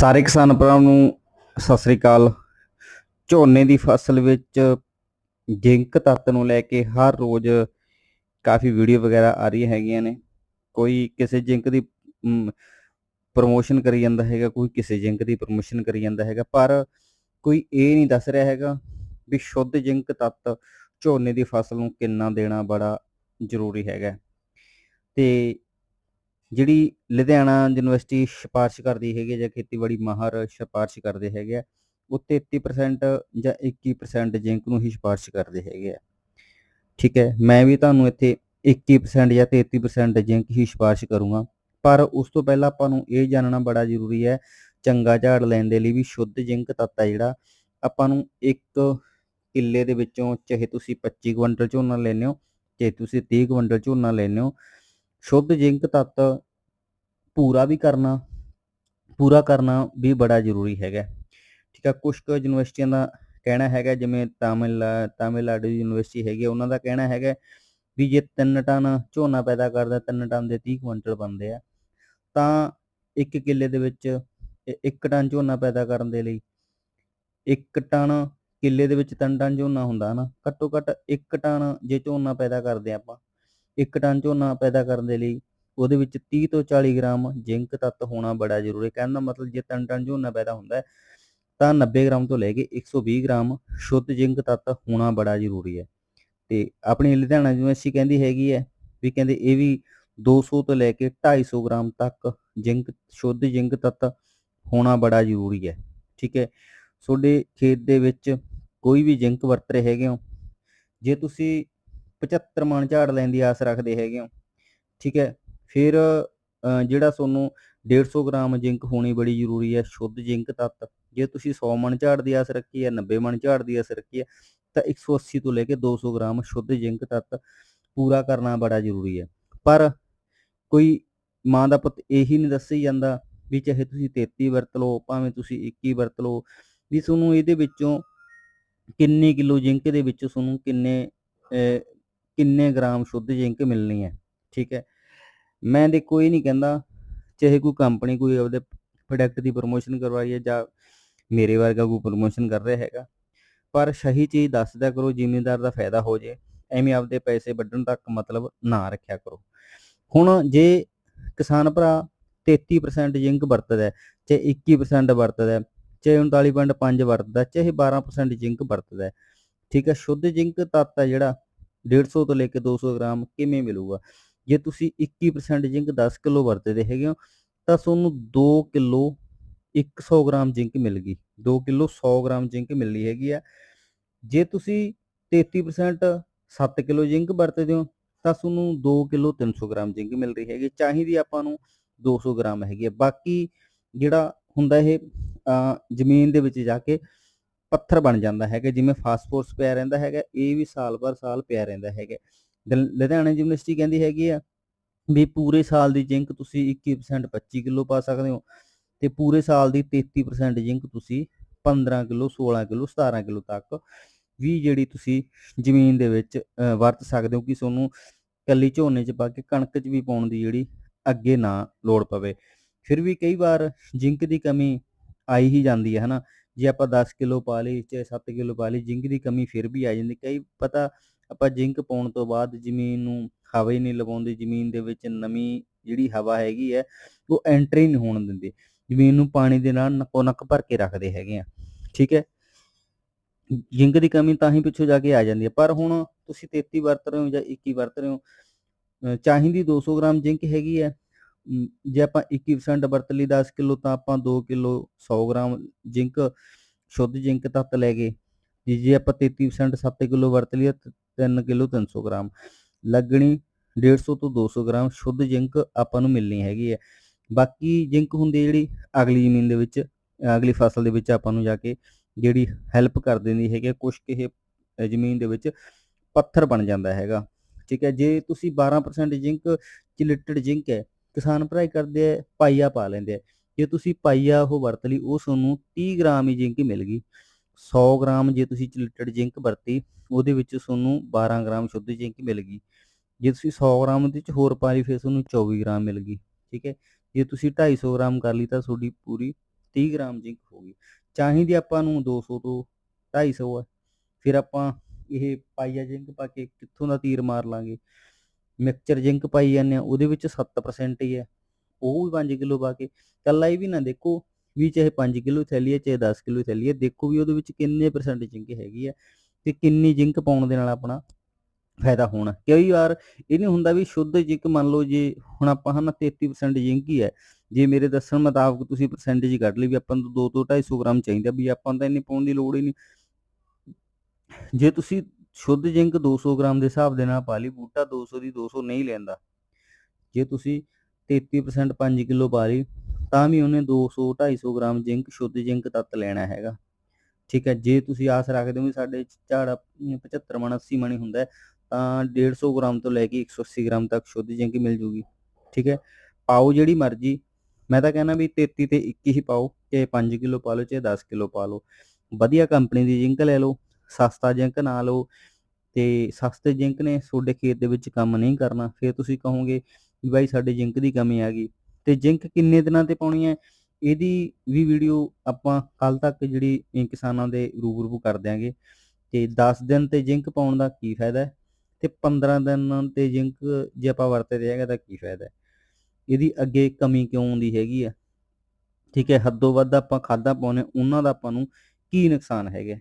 ਸਾਰੇ ਕਿਸਾਨ ਭਰਾਵਾਂ ਨੂੰ ਸਤਿ ਸ੍ਰੀ ਅਕਾਲ। ਝੋਨੇ ਦੀ ਫਸਲ ਵਿੱਚ ਜ਼ਿੰਕ ਤੱਤ ਨੂੰ ਲੈ ਕੇ ਹਰ ਰੋਜ਼ ਕਾਫੀ ਵੀਡੀਓ ਵਗੈਰਾ ਆ ਰਹੀਆਂ ਹੈਗੀਆਂ ਨੇ। ਕੋਈ ਕਿਸੇ ਜ਼ਿੰਕ ਦੀ ਪ੍ਰੋਮੋਸ਼ਨ ਕਰੀ ਜਾਂਦਾ ਹੈਗਾ, ਕੋਈ ਕਿਸੇ ਜ਼ਿੰਕ ਦੀ ਪ੍ਰੋਮੋਸ਼ਨ ਕਰੀ ਜਾਂਦਾ ਹੈਗਾ, ਪਰ ਕੋਈ ਇਹ ਨਹੀਂ ਦੱਸ ਰਿਹਾ ਹੈਗਾ ਵੀ ਸ਼ੁੱਧ ਜ਼ਿੰਕ ਤੱਤ ਝੋਨੇ ਦੀ ਫਸਲ ਨੂੰ ਕਿੰਨਾ ਦੇਣਾ ਬੜਾ ਜ਼ਰੂਰੀ ਹੈਗਾ। ਤੇ ਜਿਹੜੀ ਲੁਧਿਆਣਾ ਯੂਨੀਵਰਸਿਟੀ ਸਿਫਾਰਿਸ਼ ਕਰਦੀ ਹੈਗੀ ਹੈ ਜਾਂ ਖੇਤੀਬਾੜੀ ਮਾਹਰ ਸਿਫਾਰਿਸ਼ ਕਰਦੇ ਹੈਗੇ ਆ ਉਹ 33% ਜਾਂ 21% ਜ਼ਿੰਕ ਨੂੰ ਹੀ ਸਿਫਾਰਿਸ਼ ਕਰਦੇ ਹੈਗੇ ਆ। ਠੀਕ ਹੈ, ਮੈਂ ਵੀ ਤੁਹਾਨੂੰ ਇੱਥੇ 21% ਜਾਂ 33% ਜ਼ਿੰਕ ਹੀ ਸਿਫਾਰਿਸ਼ ਕਰੂੰਗਾ, ਪਰ ਉਸ ਤੋਂ ਪਹਿਲਾਂ ਆਪਾਂ ਨੂੰ ਇਹ ਜਾਣਨਾ ਬੜਾ ਜ਼ਰੂਰੀ ਹੈ, ਚੰਗਾ ਝਾੜ ਲੈਣ ਦੇ ਲਈ ਵੀ ਸ਼ੁੱਧ ਜ਼ਿੰਕ ਤੱਤ ਹੈ ਜਿਹੜਾ, ਆਪਾਂ ਨੂੰ ਇੱਕ ਕਿੱਲੇ ਦੇ ਵਿੱਚੋਂ ਚਾਹੇ ਤੁਸੀਂ 25 ਕੁਇੰਟਲ ਝੋਨਾ ਲੈਨੇ ਹੋ, ਚਾਹੇ ਤੁਸੀਂ 30 ਕੁਇੰਟਲ ਝੋਨਾ ਲੈਨੇ ਹੋ, ਸ਼ੁੱਧ ਜ਼ਿੰਕ ਤੱਤ ਪੂਰਾ ਵੀ ਕਰਨਾ, ਪੂਰਾ ਕਰਨਾ ਵੀ ਬੜਾ ਜ਼ਰੂਰੀ ਹੈਗਾ। ਠੀਕ ਆ ਕੁਝ ਕੁ ਯੂਨੀਵਰਸਿਟੀਆਂ ਦਾ ਕਹਿਣਾ ਹੈਗਾ, ਜਿਵੇਂ ਤਾਮਿਲ ਤਾਮਿਲਨਾਡੂ ਯੂਨੀਵਰਸਿਟੀ ਹੈਗੀ ਉਹਨਾਂ ਦਾ ਕਹਿਣਾ ਹੈਗਾ ਵੀ ਜੇ 3 ਟਨ ਝੋਨਾ ਪੈਦਾ ਕਰਦਾ 3 ਟਨ ਦੇ 30 ਕੁਇੰਟਲ ਬਣਦੇ ਆ, ਤਾਂ ਇੱਕ ਕਿੱਲੇ ਦੇ ਵਿੱਚ 1 ਟਨ ਝੋਨਾ ਪੈਦਾ ਕਰਨ ਦੇ ਲਈ 1 ਟਨ ਕਿੱਲੇ ਦੇ ਵਿੱਚ 3 ਟਨ ਝੋਨਾ ਹੁੰਦਾ ਨਾ, ਘੱਟੋ ਘੱਟ 1 ਟਨ ਜੇ ਝੋਨਾ ਪੈਦਾ ਕਰਦੇ ਆ ਆਪਾਂ 1 ਟਨ ਝੋਨਾ ਪੈਦਾ ਕਰਨ ਦੇ ਲਈ ਉਹਦੇ ਵਿੱਚ 30 ਤੋਂ 40 ਗ੍ਰਾਮ ਜ਼ਿੰਕ ਤੱਤ ਹੋਣਾ ਬੜਾ ਜ਼ਰੂਰੀ ਹੈ। ਕਹਿਣ ਦਾ ਮਤਲਬ ਜੇ 3 ਟਨ ਝੋਨਾ ਪੈਦਾ ਹੁੰਦਾ ਹੈ, ਤਾਂ 90 ਗ੍ਰਾਮ ਤੋਂ ਲੈ ਕੇ 120 ਗ੍ਰਾਮ ਸ਼ੁੱਧ ਜ਼ਿੰਕ ਤੱਤ ਹੋਣਾ ਬੜਾ ਜ਼ਰੂਰੀ ਹੈ। ਤੇ ਆਪਣੀ ਲੁਧਿਆਣਾ ਯੂਨੀਵਰਸਿਟੀ ਕਹਿੰਦੀ ਹੈਗੀ ਹੈ ਵੀ ਕਹਿੰਦੇ ਇਹ ਵੀ 200 ਤੋਂ ਲੈ ਕੇ 250 ਗ੍ਰਾਮ ਤੱਕ ਜ਼ਿੰਕ, ਸ਼ੁੱਧ ਜ਼ਿੰਕ ਤੱਤ ਹੋਣਾ ਬੜਾ ਜ਼ਰੂਰੀ ਹੈ। ਠੀਕ ਹੈ? ਤੁਹਾਡੇ ਖੇਤ ਦੇ ਵਿੱਚ ਕੋਈ ਵੀ ਜ਼ਿੰਕ ਵਰਤ ਰਹੇ ਹੈਗੇ ਹੋ? ਜੇ ਤੁਸੀਂ 75 ਮਣ ਝਾੜ ਲੈਣ ਦੀ ਆਸ ਰੱਖਦੇ ਹੈਗੇ ਹੋ, ਠੀਕ ਹੈ? ਫਿਰ ਜਿਹੜਾ ਤੁਹਾਨੂੰ 150 ਗ੍ਰਾਮ ਜ਼ਿੰਕ ਹੋਣੀ ਬੜੀ ਜ਼ਰੂਰੀ ਹੈ, ਸ਼ੁੱਧ ਜ਼ਿੰਕ ਤੱਤ ਜੇ ਤੁਸੀਂ 100 ਮਣ ਝਾੜ ਦੀ ਆਸ ਰੱਖੀ ਹੈ 90 ਮਣ ਝਾੜ ਦੀ ਆਸ ਰੱਖੀ ਹੈ, ਤਾਂ 180 ਤੋਂ ਲੈ ਕੇ 200 ਗ੍ਰਾਮ ਸ਼ੁੱਧ ਜ਼ਿੰਕ ਤੱਤ ਪੂਰਾ ਕਰਨਾ ਬੜਾ ਜ਼ਰੂਰੀ ਹੈ। ਪਰ ਕੋਈ ਮਾਂ ਦਾ ਪੁੱਤ ਇਹੀ ਨਹੀਂ ਦੱਸੀ ਜਾਂਦਾ ਵੀ ਚਾਹੇ ਤੁਸੀਂ 33 ਵਰਤ ਲਓ, ਭਾਵੇਂ ਤੁਸੀਂ 21 ਵਰਤ ਲਓ, ਵੀ ਤੁਹਾਨੂੰ ਇਹਦੇ ਵਿੱਚੋਂ ਕਿੰਨੇ ਕਿਲੋ ਜ਼ਿੰਕ ਦੇ ਵਿੱਚੋਂ ਤੁਹਾਨੂੰ ਕਿੰਨੇ ਕਿੰਨੇ ਗ੍ਰਾਮ ਸ਼ੁੱਧ ਜ਼ਿੰਕ ਮਿਲਣੀ ਹੈ, ਠੀਕ ਹੈ? ਮੈਂ ਦੇਖੋ ਇਹ ਨਹੀਂ ਕਹਿੰਦਾ ਚਾਹੇ ਕੋਈ ਕੰਪਨੀ ਕੋਈ ਆਪਦੇ ਪ੍ਰੋਡਕਟ ਦੀ ਪ੍ਰੋਮੋਸ਼ਨ ਕਰਵਾਈ ਹੈ ਜਾਂ ਮੇਰੇ ਵਰਗਾ ਕੋਈ ਪ੍ਰੋਮੋਸ਼ਨ ਕਰ ਰਿਹਾ ਹੈਗਾ, ਪਰ ਸਹੀ ਚੀਜ਼ ਦੱਸਦਾ ਕਰੋ, ਜ਼ਿਮੀਂਦਾਰ ਦਾ ਫਾਇਦਾ ਹੋ ਜੇ, ਐਵੇਂ ਆਪਦੇ ਪੈਸੇ ਵੱਢਣ ਤੱਕ ਮਤਲਬ ਨਾ ਰੱਖਿਆ ਕਰੋ। ਹੁਣ ਜੇ ਕਿਸਾਨ ਭਰਾ 33% ਜ਼ਿੰਕ ਵਰਤਦਾ ਚਾਹੇ 21% ਵਰਤਦਾ ਹੈ, ਚਾਹੇ 39.5 ਵਰਤਦਾ, ਚਾਹੇ 12% ਜ਼ਿੰਕ ਵਰਤਦਾ ਠੀਕ ਹੈ, ਸ਼ੁੱਧ ਜ਼ਿੰਕ ਤੱਤ ਹੈ ਜਿਹੜਾ 150 ਤੋਂ ਲੈ ਕੇ 200 ਗ੍ਰਾਮ ਕਿਵੇਂ ਮਿਲੂਗਾ? ਜੇ ਤੁਸੀਂ 21% ਜ਼ਿੰਕ 10 ਕਿਲੋ ਵਰਤਦੇ ਹੈਗੇ ਹੋ, ਤਾਂ ਤੁਹਾਨੂੰ 2 ਕਿਲੋ 100 ਗ੍ਰਾਮ ਜ਼ਿੰਕ ਮਿਲ ਗਈ। 2 ਕਿਲੋ 100 ਗ੍ਰਾਮ ਜ਼ਿੰਕ ਮਿਲਣੀ ਹੈਗੀ ਆ। ਜੇ ਤੁਸੀਂ 33% 7 ਕਿਲੋ ਜ਼ਿੰਕ ਵਰਤਦੇ ਹੋ, ਤਾਂ ਤੁਹਾਨੂੰ 2 ਕਿਲੋ 300 ਗ੍ਰਾਮ ਜ਼ਿੰਕ ਮਿਲ ਰਹੀ ਹੈਗੀ। ਚਾਹੀਦੀ ਆਪਾਂ ਨੂੰ 200 ਗ੍ਰਾਮ ਹੈਗੀ ਹੈ ਬਾਕੀ ਜਿਹੜਾ ਹੁੰਦਾ ਇਹ ਜ਼ਮੀਨ ਦੇ ਵਿੱਚ ਜਾ ਕੇ ਪੱਥਰ ਬਣ ਜਾਂਦਾ ਹੈਗਾ। ਜਿਵੇਂ ਫਾਸਫੋਰਸ ਪਿਆ ਰਹਿੰਦਾ ਹੈਗਾ, ਇਹ ਵੀ ਸਾਲ ਭਰ ਸਾਲ ਪਿਆ ਰਹਿੰਦਾ ਹੈਗਾ। ਲੁਧਿਆਣਾ ਯੂਨੀਵਰਸਿਟੀ ਕਹਿੰਦੀ ਹੈਗੀ ਆ ਵੀ ਪੂਰੇ ਸਾਲ ਦੀ ਜ਼ਿੰਕ ਤੁਸੀਂ 21% 25 ਕਿਲੋ ਪਾ ਸਕਦੇ ਹੋ ਤੇ ਪੂਰੇ ਸਾਲ ਦੀ 33% ਜ਼ਿੰਕ ਤੁਸੀਂ 15 ਕਿਲੋ 16 ਕਿਲੋ 17 ਕਿਲੋ ਤੱਕ ਵੀ ਜਿਹੜੀ ਤੁਸੀਂ ਜ਼ਮੀਨ ਦੇ ਵਿੱਚ ਵਰਤ ਸਕਦੇ ਹੋ ਕਿ ਤੁਹਾਨੂੰ ਕੱਲੀ ਝੋਨੇ 'ਚ ਪਾ ਕੇ ਕਣਕ 'ਚ ਵੀ ਪਾਉਣ ਦੀ ਜਿਹੜੀ ਅੱਗੇ ਨਾ ਲੋੜ ਪਵੇ। ਫਿਰ ਵੀ ਕਈ ਵਾਰ ਜ਼ਿੰਕ ਦੀ ਕਮੀ ਆਈ ਹੀ ਜਾਂਦੀ ਹੈ, ਹਨਾ? ਜੇ ਆਪਾਂ 10 ਕਿਲੋ ਪਾ ਲਈ, ਚਾਹੇ 7 ਕਿਲੋ ਪਾ ਲਈ, ਜ਼ਿੰਕ ਦੀ ਕਮੀ ਫਿਰ ਵੀ ਆ ਜਾਂਦੀ। ਕਈ ਪਤਾ ਆਪਾਂ ਜ਼ਿੰਕ ਪਾਉਣ ਤੋਂ ਬਾਅਦ ਜ਼ਮੀਨ ਨੂੰ ਹਵਾ ਹੀ ਨਹੀਂ ਲਵਾਉਂਦੇ, ਜ਼ਮੀਨ ਦੇ ਵਿੱਚ ਨਮੀ ਜਿਹੜੀ ਹਵਾ ਹੈਗੀ ਹੈ, ਉਹ ਐਂਟਰੀ ਨਹੀਂ ਹੋਣ ਦਿੰਦੇ। ਜ਼ਮੀਨ ਨੂੰ ਪਾਣੀ ਦੇ ਨਾਲ ਨੱਕੋ ਨੱਕ ਭਰ ਕੇ ਰੱਖਦੇ ਹੈਗੇ ਆ, ਠੀਕ ਹੈ? ਜ਼ਿੰਕ ਦੀ ਕਮੀ ਤਾਂ ਹੀ ਪਿੱਛੋਂ ਜਾ ਕੇ ਆ ਜਾਂਦੀ ਹੈ, ਪਰ ਹੁਣ ਤੁਸੀਂ 33 ਵਰਤ ਰਹੇ ਹੋ ਜਾਂ 21 ਵਰਤ ਰਹੇ ਹੋ ਚਾਹੀਦੀ 200 ਗ੍ਰਾਮ ਜ਼ਿੰਕ ਹੈਗੀ ਹੈ ਜੇ ਆਪਾਂ 21% ਵਰਤ ਲਈ 10 ਕਿਲੋ, ਤਾਂ ਆਪਾਂ 2 ਕਿਲੋ 100 ਗ੍ਰਾਮ ਜ਼ਿੰਕ, ਸ਼ੁੱਧ ਜ਼ਿੰਕ ਤੱਤ ਲੈ ਗਏ। ਜੇ ਆਪਾਂ 33% 7 ਕਿਲੋ ਵਰਤ ਲਈ 3 ਕਿਲੋ 300 ਗ੍ਰਾਮ। ਲੱਗਣੀ 150 ਤੋਂ 200 ਗ੍ਰਾਮ ਸ਼ੁੱਧ ਜ਼ਿੰਕ ਆਪਾਂ ਨੂੰ ਮਿਲਣੀ ਹੈਗੀ ਹੈ। ਬਾਕੀ ਜ਼ਿੰਕ ਹੁੰਦੀ ਜਿਹੜੀ ਅਗਲੀ ਜ਼ਮੀਨ ਦੇ ਵਿੱਚ, ਅਗਲੀ ਫਸਲ ਦੇ ਵਿੱਚ ਆਪਾਂ ਨੂੰ ਜਾ ਕੇ ਜਿਹੜੀ ਹੈਲਪ ਕਰ ਦਿੰਦੀ ਹੈਗੀ ਕੁਝ ਇਹ ਜ਼ਮੀਨ ਦੇ ਵਿੱਚ ਪੱਥਰ ਬਣ ਜਾਂਦਾ ਹੈਗਾ। ਠੀਕ ਹੈ, ਜੇ ਤੁਸੀਂ 12% ਜ਼ਿੰਕ ਚਿਲਟਡ ਜ਼ਿੰਕ ਹੈ, ਕਿਸਾਨ ਭਰਾਈ ਕਰਦੇ ਆ ਪਾਈਆ ਪਾ ਲੈਂਦੇ ਆ ਜੇ ਤੁਸੀਂ ਪਾਈਆ ਉਹ ਵਰਤ ਲਈ ਉਹ ਤੁਹਾਨੂੰ 30 ਗ੍ਰਾਮ ਹੀ ਜ਼ਿੰਕ ਮਿਲ ਗਈ। 100 ਗ੍ਰਾਮ ਜੇ ਤੁਸੀਂ ਚਿਲਟਡ ਜ਼ਿੰਕ ਵਰਤੀ, ਉਹਦੇ ਵਿੱਚ ਤੁਹਾਨੂੰ 12 ਗ੍ਰਾਮ ਸ਼ੁੱਧ ਜ਼ਿੰਕ ਮਿਲ ਗਈ। ਜੇ ਤੁਸੀਂ 100 ਗ੍ਰਾਮ ਦੇ ਵਿੱਚ ਹੋਰ ਪਾ ਲਈ, ਫਿਰ ਤੁਹਾਨੂੰ 24 ਗ੍ਰਾਮ ਮਿਲ ਗਈ, ਠੀਕ ਹੈ। ਜੇ ਤੁਸੀਂ 250 ਗ੍ਰਾਮ ਕਰ ਲਈ, ਤਾਂ ਤੁਹਾਡੀ ਪੂਰੀ 30 ਗ੍ਰਾਮ ਜ਼ਿੰਕ ਹੋ ਗਈ। ਚਾਹੀਦੀ ਆਪਾਂ ਨੂੰ 200 ਤੋਂ 250 ਹੈ। ਫਿਰ ਆਪਾਂ ਇਹ ਪਾਈਆ ਜ਼ਿੰਕ ਪਾ ਕੇ ਕਿੱਥੋਂ ਦਾ ਤੀਰ ਮਾਰ ਲਾਂਗੇ? ਮਿਕਸਚਰ ਜ਼ਿੰਕ ਪਾਈ ਜਾਂਦੇ ਆ ਉਹਦੇ ਵਿੱਚ 7% ਹੀ ਹੈ। ਉਹ ਵੀ 5 ਕਿਲੋ ਪਾ ਕੇ। ਕੱਲਾ ਇਹ ਵੀ ਨਾ ਦੇਖੋ ਵੀ ਚਾਹੇ 5 ਕਿਲੋ ਥੈਲੀ ਹੈ ਚਾਹੇ 10 ਕਿਲੋ ਥੈਲੀ ਹੈ ਦੇਖੋ ਵੀ ਉਹਦੇ ਵਿੱਚ ਕਿੰਨੇ ਪਰਸੈਂਟ ਜ਼ਿੰਕ ਹੈਗੀ ਹੈ ਤੇ ਕਿੰਨੀ ਜ਼ਿੰਕ ਪਾਉਣ ਦੇ ਨਾਲ ਆਪਣਾ ਫਾਇਦਾ ਹੋਣਾ। ਕਈ ਵਾਰ ਇਹ ਨਹੀਂ ਹੁੰਦਾ ਵੀ ਸ਼ੁੱਧ ਜ਼ਿੰਕ ਮੰਨ ਲਓ ਜੇ ਹੁਣ ਆਪਾਂ ਹਨ 33% ਜ਼ਿੰਕ ਹੀ ਹੈ, ਜੇ ਮੇਰੇ ਦੱਸਣ ਮੁਤਾਬਕ ਤੁਸੀਂ ਪਰਸੈਂਟੇਜ ਕੱਢ ਲਈ ਵੀ ਆਪਾਂ ਨੂੰ 2 ਤੋਂ 250 ਗ੍ਰਾਮ ਚਾਹੀਦਾ ਵੀ ਆਪਾਂ ਨੂੰ ਤਾਂ ਇੰਨੀ ਪਾਉਣ ਦੀ ਲੋੜ ਹੀ ਨਹੀਂ। ਜੇ ਤੁਸੀਂ ਸ਼ੁੱਧ ਜ਼ਿੰਕ 200 ਗ੍ਰਾਮ ਦੇ ਹਿਸਾਬ ਦੇ ਨਾਲ ਪਾ ਲਈ, ਬੂਟਾ 200 ਦੀ 200 ਨਹੀਂ ਲੈਂਦਾ। ਜੇ ਤੁਸੀਂ 33% 5 ਕਿਲੋ ਪਾ ਲਈ ਤਾਂ ਵੀ ਉਹਨੇ 200 250 ਗ੍ਰਾਮ ਜ਼ਿੰਕ ਸ਼ੁੱਧ ਜ਼ਿੰਕ ਤੱਤ ਲੈਣਾ ਹੈਗਾ। ਠੀਕ ਹੈ ਜੇ ਤੁਸੀਂ ਆਸ ਰੱਖਦੇ ਹੋ ਵੀ ਸਾਡੇ ਝਾੜਾ 75 ਮਣ 80 ਮਣੀ ਹੁੰਦਾ ਹੈ, ਤਾਂ 150 ਗ੍ਰਾਮ ਤੋਂ ਲੈ ਕੇ 180 ਗ੍ਰਾਮ ਤੱਕ ਸ਼ੁੱਧ ਜ਼ਿੰਕ ਮਿਲ ਜੂਗੀ। ਠੀਕ ਹੈ ਪਾਓ ਜਿਹੜੀ ਮਰਜ਼ੀ। ਮੈਂ ਤਾਂ ਕਹਿੰਦਾ ਵੀ 33 ਤੇ 21 ਹੀ ਪਾਓ ਚਾਹੇ 5 ਕਿਲੋ ਪਾ ਲਓ ਚਾਹੇ 10 ਕਿਲੋ ਪਾ ਲਓ। ਵਧੀਆ ਕੰਪਨੀ ਦੀ ਜ਼ਿੰਕ ਲੈ ਲਓ ਸਸਤਾ ਜ਼ਿੰਕ ਨਾ ਲਓ ਤੇ ਸਸਤੇ ਜ਼ਿੰਕ ਨੇ ਤੁਹਾਡੇ ਖੇਤ ਦੇ ਵਿੱਚ ਕੰਮ ਨਹੀਂ ਕਰਨਾ। ਫਿਰ ਤੁਸੀਂ ਕਹੋਗੇ ਵੀ ਬਾਈ ਸਾਡੇ ਜ਼ਿੰਕ ਦੀ ਕਮੀ ਆ ਗਈ। ਤੇ ਜ਼ਿੰਕ ਕਿੰਨੇ ਦਿਨਾਂ ਤੇ ਪਾਉਣੀ ਹੈ, ਇਹਦੀ ਵੀ ਵੀਡੀਓ ਆਪਾਂ ਕੱਲ ਤੱਕ ਜਿਹੜੀ ਕਿਸਾਨਾਂ ਦੇ ਰੂਬਰੂ ਕਰ ਦਿਆਂਗੇ। ਤੇ 10 ਦਿਨ ਤੇ ਜ਼ਿੰਕ ਪਾਉਣ ਦਾ ਕੀ ਫਾਇਦਾ ਹੈ ਤੇ 15 ਦਿਨ ਤੇ ਜ਼ਿੰਕ ਜੇ ਆਪਾਂ ਵਰਤਦੇ ਹੈਗਾ ਤਾਂ ਕੀ ਫਾਇਦਾ ਹੈ? ਇਹਦੀ ਅੱਗੇ ਕਮੀ ਕਿਉਂ ਆਉਂਦੀ ਹੈਗੀ ਆ? ਠੀਕ ਹੈ, ਹੱਦੋਂ ਵੱਧ ਆਪਾਂ ਖਾਦਾਂ ਪਾਉਨੇ ਉਹਨਾਂ ਦਾ ਆਪਾਂ ਨੂੰ ਕੀ ਨੁਕਸਾਨ ਹੈਗਾ